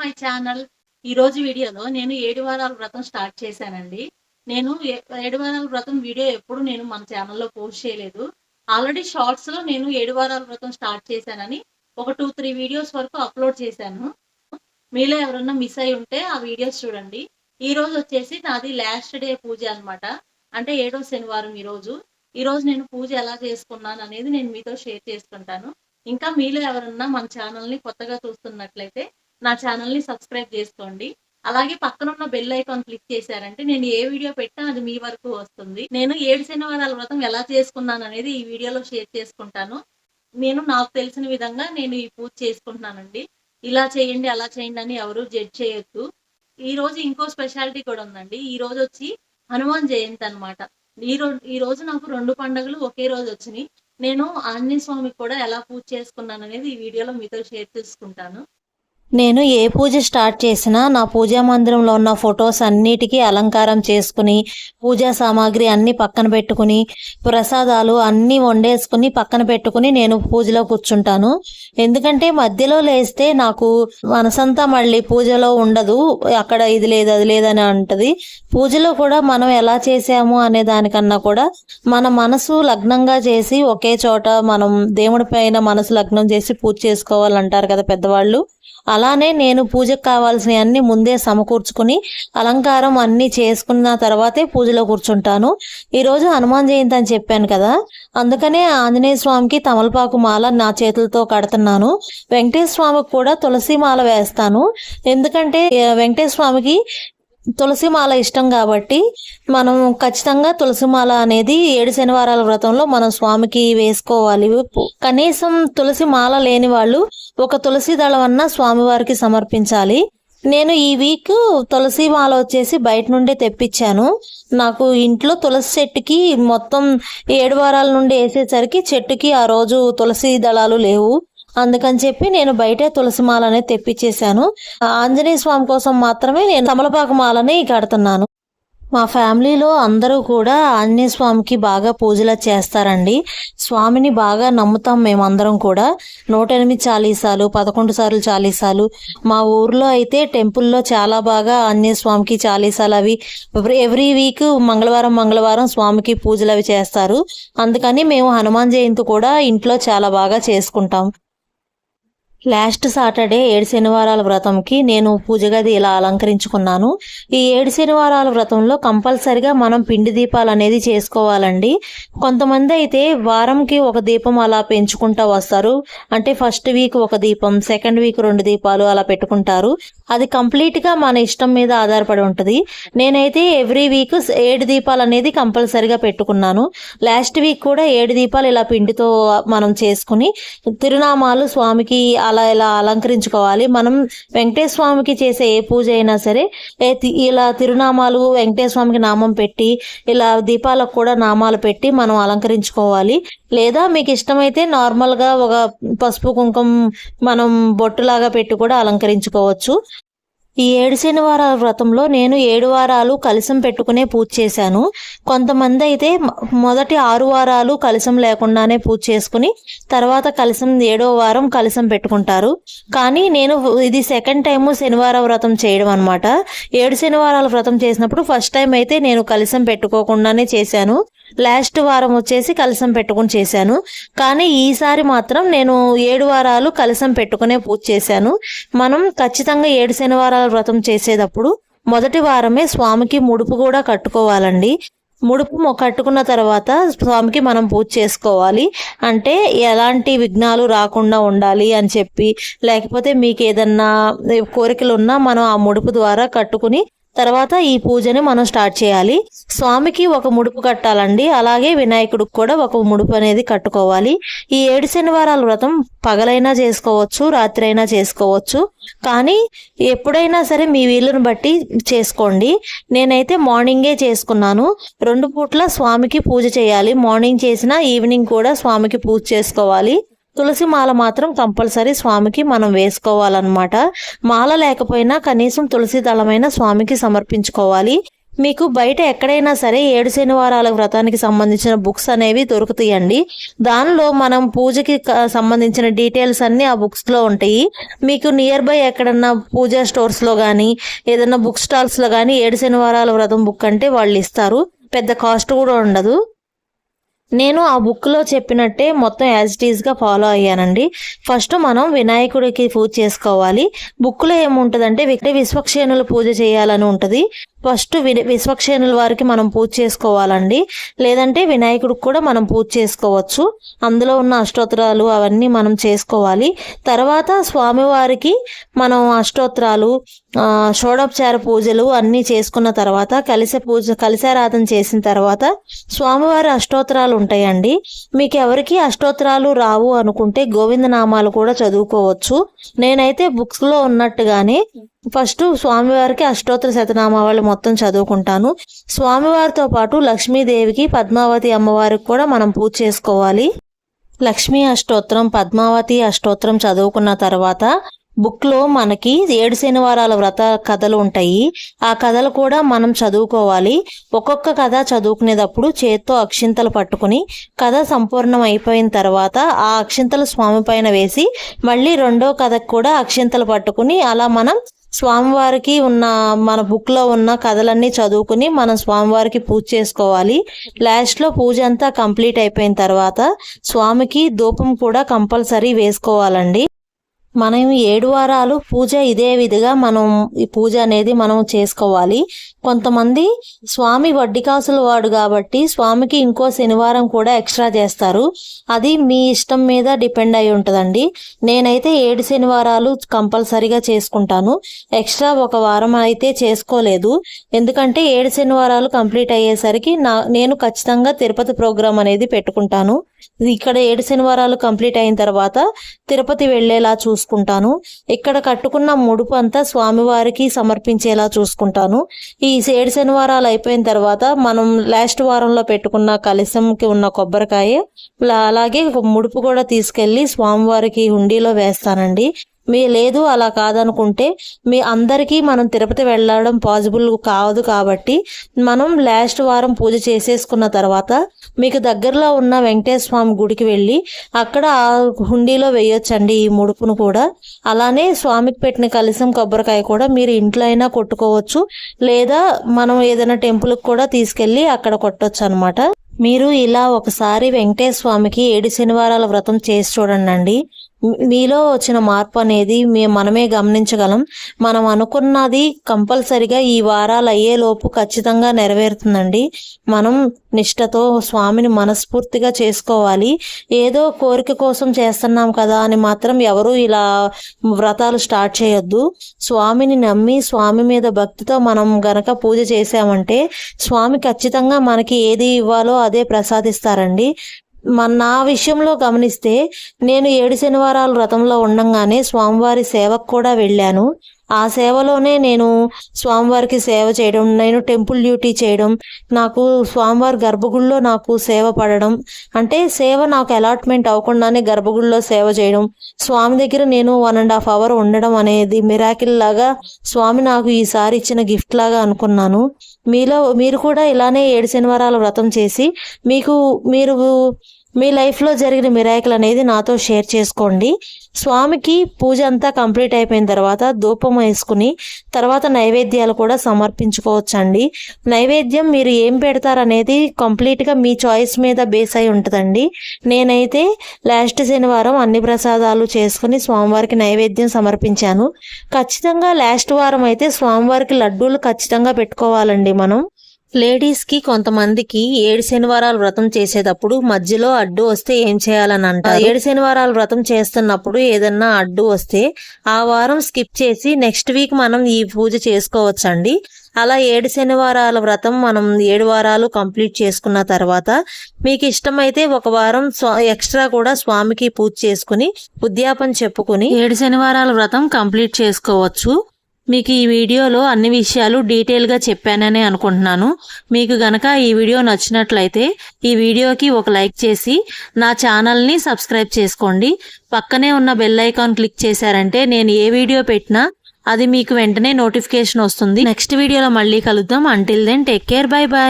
My channel. ఈ రోజు వీడియోలో నేను ఏడు వారాల వ్రతం స్టార్ట్ చేశానండి. నేను ఏ- ఏడు వారాల వ్రతం వీడియో ఎప్పుడు నేను మన ఛానల్లో పోస్ట్ చేయలేదు. ఆల్రెడీ షార్ట్స్లో నేను ఏడు వారాల వ్రతం స్టార్ట్ చేశానని ఒక టూ త్రీ వీడియోస్ వరకు అప్లోడ్ చేశాను. మీలో ఎవరన్నా మిస్ అయి ఉంటే ఆ వీడియోస్ చూడండి. ఈ రోజు వచ్చేసి నాది లాస్ట్ డే పూజ అన్నమాట. అంటే ఏడో శనివారం ఈ రోజు. నేను పూజ ఎలా చేసుకున్నాను అనేది నేను మీతో షేర్ చేసుకుంటాను. ఇంకా మీలో ఎవరన్నా మన ఛానల్ని కొత్తగా చూస్తున్నట్లయితే నా ఛానల్ని సబ్స్క్రైబ్ చేసుకోండి. అలాగే పక్కన ఉన్న బెల్ ఐకాన్ క్లిక్ చేశారంటే నేను ఏ వీడియో పెట్టినా అది మీ వరకు వస్తుంది. నేను ఏడు శనివారాల వ్రతం ఎలా చేసుకున్నాను అనేది ఈ వీడియోలో షేర్ చేసుకుంటాను. నేను నాకు తెలిసిన విధంగా నేను ఈ పూజ చేసుకుంటున్నానండి. ఇలా చేయండి అలా చేయండి అని ఎవరు జడ్జ్ చేయొద్దు. ఈ రోజు ఇంకో స్పెషాలిటీ కూడా ఉందండి. ఈ రోజు వచ్చి హనుమాన్ జయంతి అన్నమాట. ఈ రోజు ఈ రోజు నాకు రెండు పండుగలు ఒకే రోజు వచ్చినాయి. నేను ఆంజనేయ స్వామికి కూడా ఎలా పూజ చేసుకున్నాను అనేది ఈ వీడియోలో మీతో షేర్ చేసుకుంటాను. నేను ఏ పూజ స్టార్ట్ చేసినా నా పూజా మందిరంలో ఉన్న ఫొటోస్ అన్నిటికీ అలంకారం చేసుకుని పూజా సామాగ్రి అన్ని పక్కన పెట్టుకుని ప్రసాదాలు అన్నీ వండేసుకుని పక్కన పెట్టుకుని నేను పూజలో కూర్చుంటాను. ఎందుకంటే మధ్యలో లేస్తే నాకు మనసంతా మళ్ళీ పూజలో ఉండదు అక్కడ ఇది లేదు అది లేదని అంటది. పూజలో కూడా మనం ఎలా చేసాము అనే దానికన్నా కూడా మన మనసు లగ్నంగా చేసి ఒకే చోట మనం దేవుడి పైన మనసు లగ్నం చేసి పూజ చేసుకోవాలంటారు కదా పెద్దవాళ్ళు. అలానే నేను పూజకు కావాల్సిన అన్ని ముందే సమకూర్చుకుని అలంకారం అన్ని చేసుకున్న తర్వాతే పూజలో కూర్చుంటాను. ఈరోజు హనుమాన్ జయంతి అని చెప్పాను కదా అందుకనే ఆంజనేయ స్వామికి తమలపాకు మాల నా చేతులతో కడుతున్నాను. వెంకటేశ్వర స్వామికి కూడా తులసి మాల వేస్తాను. ఎందుకంటే ఆ, వెంకటేశ్వర స్వామికి తులసి మాల ఇష్టం కాబట్టి మనం ఖచ్చితంగా తులసి మాల అనేది ఏడు శనివారాల వ్రతంలో మనం స్వామికి వేసుకోవాలి. కనీసం తులసి మాల లేని వాళ్ళు ఒక తులసి దళం అన్న స్వామివారికి సమర్పించాలి. నేను ఈ వీక్ తులసి మాల వచ్చేసి బయట నుండి తెప్పించాను. నాకు ఇంట్లో తులసి చెట్టుకి మొత్తం ఏడు వారాల నుండి వేసేసరికి చెట్టుకి ఆ రోజు తులసి దళాలు లేవు. అందుకని చెప్పి నేను బయటే తులసి మాల అనేది తెప్పించేశాను ఆంజనేయ స్వామి కోసం మాత్రమే నేను తమలపాకు మాలని కడుతున్నాను. మా ఫ్యామిలీలో అందరూ కూడా ఆంజనేయ స్వామికి బాగా పూజలు చేస్తారండి. స్వామిని బాగా నమ్ముతాం మేమందరం కూడా. నూట ఎనిమిది చాలీసాలు పదకొండు సార్లు చాలీసాలు. మా ఊర్లో అయితే టెంపుల్లో చాలా బాగా ఆంజనేయ స్వామికి చాలీసాలు అవి ఎవ్రీ వీక్ మంగళవారం మంగళవారం స్వామికి పూజలు అవి చేస్తారు. అందుకని మేము హనుమాన్ జయంతి కూడా ఇంట్లో చాలా బాగా చేసుకుంటాం. లాస్ట్ సాటర్డే ఏడు శనివారాల వ్రతంకి నేను పూజ గది ఇలా అలంకరించుకున్నాను. ఈ ఏడు శనివారాల వ్రతంలో కంపల్సరిగా మనం పిండి దీపాలు అనేది చేసుకోవాలండి. కొంతమంది అయితే వారంకి ఒక దీపం అలా పెంచుకుంటూ వస్తారు. అంటే ఫస్ట్ వీక్ ఒక దీపం సెకండ్ వీక్ రెండు దీపాలు అలా పెట్టుకుంటారు. అది కంప్లీట్గా మన ఇష్టం మీద ఆధారపడి ఉంటుంది. నేనైతే ఎవ్రీ వీక్ ఏడు దీపాలు అనేది కంపల్సరిగా పెట్టుకున్నాను. లాస్ట్ వీక్ కూడా ఏడు దీపాలు ఇలా పిండితో మనం చేసుకుని తిరునామాలు స్వామికి అలా ఇలా అలంకరించుకోవాలి. మనం వెంకటేశ్వర స్వామికి చేసే ఏ పూజ అయినా సరే ఇలా తిరునామాలు వెంకటేశ్వర స్వామికి నామం పెట్టి ఇలా దీపాలకు కూడా నామాలు పెట్టి మనం అలంకరించుకోవాలి. లేదా మీకు ఇష్టమైతే నార్మల్గా ఒక పసుపు కుంకుమ మనం బొట్టులాగా పెట్టి కూడా అలంకరించుకోవచ్చు. ఈ ఏడు శనివారాల వ్రతంలో నేను ఏడు వారాలు కలసం పెట్టుకునే పూజ చేశాను. కొంతమంది అయితే మొదటి ఆరు వారాలు కలసం లేకుండానే పూజ చేసుకుని తర్వాత కలసం ఏడో వారం కలసం పెట్టుకుంటారు. కానీ నేను ఇది సెకండ్ టైం శనివార వ్రతం చేయడం అనమాట ఏడు శనివారాల వ్రతం చేసినప్పుడు ఫస్ట్ టైం అయితే నేను కలసం పెట్టుకోకుండానే చేశాను. లాస్ట్ వారం వచ్చేసి కలసం పెట్టుకుని చేశాను. కానీ ఈసారి మాత్రం నేను ఏడు వారాలు కలసం పెట్టుకునే పూజ చేశాను. మనం ఖచ్చితంగా ఏడు శనివారాలు వ్రతం చేసేటప్పుడు మొదటి వారమే స్వామికి ముడుపు కూడా కట్టుకోవాలండి. ముడుపు కట్టుకున్న తర్వాత స్వామికి మనం పూజ చేసుకోవాలి. అంటే ఎలాంటి విఘ్నాలు రాకుండా ఉండాలి అని చెప్పి లేకపోతే మీకు ఏదన్నా కోరికలు ఉన్నా మనం ఆ ముడుపు ద్వారా కట్టుకుని తర్వాత ఈ పూజని మనం స్టార్ట్ చేయాలి. స్వామికి ఒక ముడుపు కట్టాలండి. అలాగే వినాయకుడికి కూడా ఒక ముడుపు అనేది కట్టుకోవాలి. ఈ ఏడు శనివారాల వ్రతం పగలైనా చేసుకోవచ్చు రాత్రి అయినా చేసుకోవచ్చు. కానీ ఎప్పుడైనా సరే మీ వీళ్ళను బట్టి చేసుకోండి. నేనైతే మార్నింగే చేసుకున్నాను. రెండు పూట్ల స్వామికి పూజ చేయాలి. మార్నింగ్ చేసినా ఈవినింగ్ కూడా స్వామికి పూజ చేసుకోవాలి. తులసి మాల మాత్రం కంపల్సరీ స్వామికి మనం వేసుకోవాలన్నమాట. మాల లేకపోయినా కనీసం తులసి దళమైన స్వామికి సమర్పించుకోవాలి. మీకు బయట ఎక్కడైనా సరే ఏడు శనివారాల వ్రతానికి సంబంధించిన బుక్స్ అనేవి దొరుకుతాయండి. దానిలో మనం పూజకి సంబంధించిన డీటెయిల్స్ అన్నీ ఆ బుక్స్లో ఉంటాయి. మీకు నియర్ బై ఎక్కడన్నా పూజా స్టోర్స్లో కానీ ఏదైనా బుక్ స్టాల్స్లో కానీ ఏడు శనివారాల వ్రతం బుక్ అంటే వాళ్ళు ఇస్తారు. పెద్ద కాస్ట్ కూడా ఉండదు. నేను ఆ బుక్లో చెప్పినట్టే మొత్తం యాజ్ ఇట్ ఈస్గా ఫాలో అయ్యానండి. ఫస్ట్ మనం వినాయకుడికి పూజ చేసుకోవాలి. బుక్లో ఏముంటుందంటే విక్ర విశ్వక్షేణుల పూజ చేయాలని ఉంటుంది. ఫస్ట్ వి విశ్వక్షేణుల వారికి మనం పూజ చేసుకోవాలండి. లేదంటే వినాయకుడికి కూడా మనం పూజ చేసుకోవచ్చు. అందులో ఉన్న అష్టోత్తరాలు అవన్నీ మనం చేసుకోవాలి. తర్వాత స్వామివారికి మనం అష్టోత్తరాలు షోడోపచార పూజలు అన్నీ చేసుకున్న తర్వాత కలిసే పూజ కలిసారాధన చేసిన తర్వాత స్వామివారి అష్టోత్తరాలు ఉంటాయండి. మీకు ఎవరికి అష్టోత్తరాలు రావు అనుకుంటే గోవిందనామాలు కూడా చదువుకోవచ్చు. నేనైతే బుక్స్లో ఉన్నట్టుగానే ఫస్ట్ స్వామివారికి అష్టోత్తర శతనామావళి మొత్తం చదువుకుంటాను. స్వామివారితో పాటు లక్ష్మీదేవికి పద్మావతి అమ్మవారికి కూడా మనం పూజ చేసుకోవాలి. లక్ష్మీ అష్టోత్తరం పద్మావతి అష్టోత్తరం చదువుకున్న తర్వాత బుక్లో మనకి ఏడు శనివారాల వ్రత కథలు ఉంటాయి. ఆ కథలు కూడా మనం చదువుకోవాలి. ఒక్కొక్క కథ చదువుకునేటప్పుడు చేత్తో అక్షింతలు పట్టుకుని కథ సంపూర్ణం అయిపోయిన తర్వాత ఆ అక్షింతలు స్వామి పైన వేసి మళ్ళీ రెండో కథకు కూడా అక్షింతలు పట్టుకుని అలా మనం స్వామివారికి ఉన్న మన బుక్లో ఉన్న కథలన్నీ చదువుకుని మనం స్వామివారికి పూజ చేసుకోవాలి. లాస్ట్లో పూజ అంతా కంప్లీట్ అయిపోయిన తర్వాత స్వామికి ధూపం కూడా కంపల్సరీ వేసుకోవాలండి. మనం ఏడు వారాలు పూజ ఇదే విధిగా మనం ఈ పూజ అనేది మనం చేసుకోవాలి. కొంతమంది స్వామి వడ్డికాసుల వాడు కాబట్టి స్వామికి ఇంకో శనివారం కూడా ఎక్స్ట్రా చేస్తారు. అది మీ ఇష్టం మీద డిపెండ్ అయి ఉంటుందండి. నేనైతే ఏడు శనివారాలు కంపల్సరీగా చేసుకుంటాను. ఎక్స్ట్రా ఒక వారం అయితే చేసుకోలేదు. ఎందుకంటే ఏడు శనివారాలు కంప్లీట్ అయ్యేసరికి నా నేను ఖచ్చితంగా తిరుపతి ప్రోగ్రాం అనేది పెట్టుకుంటాను. ఇక్కడ ఏడు శనివారాలు కంప్లీట్ అయిన తర్వాత తిరుపతి వెళ్ళేలా చూసుకుంటాను. ఇక్కడ కట్టుకున్న ముడుపు అంతా స్వామివారికి సమర్పించేలా చూసుకుంటాను. ఈ ఏడు శనివారాలు అయిపోయిన తర్వాత మనం లాస్ట్ వారంలో పెట్టుకున్న కలశంకి ఉన్న కొబ్బరికాయ అలాగే ఒక ముడుపు కూడా తీసుకెళ్ళి స్వామివారికి హుండీలో వేస్తానండి. మీ లేదు అలా కాదనుకుంటే మీ అందరికీ మనం తిరుపతి వెళ్ళడం పాసిబుల్ కాదు కాబట్టి మనం లాస్ట్ వారం పూజ చేసేసుకున్న తర్వాత మీకు దగ్గరలో ఉన్న వెంకటేశ్వర స్వామి గుడికి వెళ్ళి అక్కడ ఆ హుండీలో వేయొచ్చండి ఈ ముడుపును కూడా. అలానే స్వామికి పెట్టిన కలిసం కొబ్బరికాయ కూడా మీరు ఇంట్లో అయినా కొట్టుకోవచ్చు. లేదా మనం ఏదైనా టెంపుల్కి కూడా తీసుకెళ్ళి అక్కడ కొట్టొచ్చు అనమాట మీరు ఇలా ఒకసారి వెంకటేశ్వర స్వామికి ఏడు శనివారాల వ్రతం చేసి చూడండి మీలో వచ్చిన మార్పు అనేది మేము మనమే గమనించగలం. మనం అనుకున్నది కంపల్సరిగా ఈ వారాలు అయ్యేలోపు ఖచ్చితంగా నెరవేరుతుందండి. మనం నిష్టతో స్వామిని మనస్ఫూర్తిగా చేసుకోవాలి. ఏదో కోరిక కోసం చేస్తున్నాం కదా అని మాత్రం ఎవరు ఇలా వ్రతాలు స్టార్ట్ చేయొద్దు. స్వామిని నమ్మి స్వామి మీద భక్తితో మనం గనక పూజ చేసామంటే స్వామి ఖచ్చితంగా మనకి ఏది ఇవ్వాలో అదే ప్రసాదిస్తారండి. మన నా విషయంలో గమనిస్తే నేను ఏడు శనివారాలు వ్రతంలో ఉండంగానే స్వామివారి సేవకు కూడా వెళ్ళాను. ఆ సేవలోనే నేను స్వామివారికి సేవ చేయడం నేను టెంపుల్ డ్యూటీ చేయడం నాకు స్వామివారి గర్భగుడిలో నాకు సేవ పడడం అంటే సేవ నాకు అలాట్మెంట్ అవ్వకుండానే గర్భగుడిలో సేవ చేయడం స్వామి దగ్గర నేను వన్ అండ్ హాఫ్ అవర్ ఉండడం అనేది మిరాకిల్ లాగా స్వామి నాకు ఈసారి ఇచ్చిన గిఫ్ట్ లాగా అనుకున్నాను. మీలో మీరు కూడా ఇలానే ఏడు శనివారాల వ్రతం చేసి మీకు మీరు మీ లైఫ్లో జరిగిన మిరాయికల్ అనేది నాతో షేర్ చేసుకోండి. స్వామికి పూజ అంతా కంప్లీట్ అయిపోయిన తర్వాత ధూపం వేసుకుని తర్వాత నైవేద్యాలు కూడా సమర్పించుకోవచ్చండి. నైవేద్యం మీరు ఏం పెడతారనేది కంప్లీట్గా మీ చాయిస్ మీద బేస్ అయి ఉంటుందండి. నేనైతే లాస్ట్ శనివారం అన్ని ప్రసాదాలు చేసుకుని స్వామివారికి నైవేద్యం సమర్పించాను. ఖచ్చితంగా లాస్ట్ వారం అయితే స్వామివారికి లడ్డూలు ఖచ్చితంగా పెట్టుకోవాలండి మనం. లేడీస్కి కొంతమందికి ఏడు శనివారాలు వ్రతం చేసేటప్పుడు మధ్యలో అడ్డు వస్తే ఏం చేయాలని అంటారు? ఏడు శనివారాలు వ్రతం చేస్తున్నప్పుడు ఏదన్నా అడ్డు వస్తే ఆ వారం స్కిప్ చేసి నెక్స్ట్ వీక్ మనం ఈ పూజ చేసుకోవచ్చండి. అలా ఏడు శనివారాల వ్రతం మనం ఏడు వారాలు కంప్లీట్ చేసుకున్న తర్వాత మీకు ఇష్టమైతే ఒక వారం ఎక్స్ట్రా కూడా స్వామికి పూజ చేసుకుని ఉద్యాపన చెప్పుకుని ఏడు శనివారాల వ్రతం కంప్లీట్ చేసుకోవచ్చు. మీకు ఈ వీడియోలో అన్ని విషయాలు డీటెయిల్గా చెప్పానని అనుకుంటున్నాను. మీకు గనక ఈ వీడియో నచ్చినట్లయితే ఈ వీడియోకి ఒక లైక్ చేసి నా ఛానల్ని సబ్స్క్రైబ్ చేసుకోండి. పక్కనే ఉన్న బెల్ ఐకాన్ క్లిక్ చేశారంటే నేను ఏ వీడియో పెట్టినా అది మీకు వెంటనే నోటిఫికేషన్ వస్తుంది. నెక్స్ట్ వీడియోలో మళ్ళీ కలుద్దాం. Until then take care bye bye